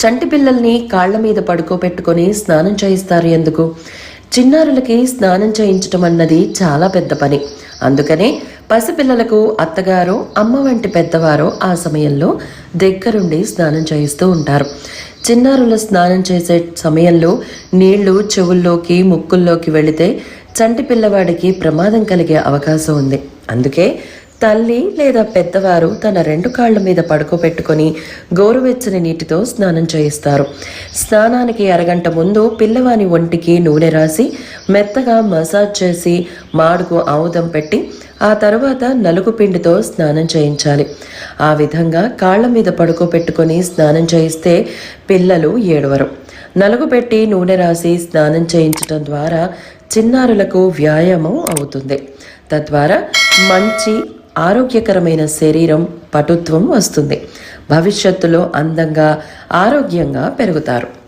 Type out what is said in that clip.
చంటి పిల్లల్ని కాళ్ళ మీద పడుకోబెట్టుకొని స్నానం చేయిస్తారు ఎందుకు? చిన్నారులకి స్నానం చేయించటం అన్నది చాలా పెద్ద పని. అందుకనే పసిపిల్లలకు అత్తగారు అమ్మ వంటి పెద్దవారు ఆ సమయంలో దగ్గరుండి స్నానం చేయిస్తూ ఉంటారు. చిన్నారుల స్నానం చేసే సమయంలో నీళ్ళు చెవుల్లోకి ముక్కుల్లోకి వెళితే చంటి పిల్లవాడికి ప్రమాదం కలిగే అవకాశం ఉంది. అందుకే తల్లి లేదా పెద్దవారు తన రెండు కాళ్ళ మీద పడుకోబెట్టుకొని గోరువెచ్చని నీటితో స్నానం చేయిస్తారు. స్నానానికి అరగంట ముందు పిల్లవాని ఒంటికి నూనె రాసి మెత్తగా మసాజ్ చేసి మాడుకు ఆముదం పెట్టి ఆ తర్వాత నలుగు పిండితో స్నానం చేయించాలి. ఆ విధంగా కాళ్ళ మీద పడుకోబెట్టుకొని స్నానం చేయిస్తే పిల్లలు ఏడవరు. నలుగు పెట్టి నూనె రాసి స్నానం చేయించడం ద్వారా చిన్నారులకు వ్యాయామం అవుతుంది. తద్వారా మంచి ఆరోగ్యకరమైన శరీరం పటుత్వం వస్తుంది. భవిష్యత్తులో అందంగా ఆరోగ్యంగా పెరుగుతారు.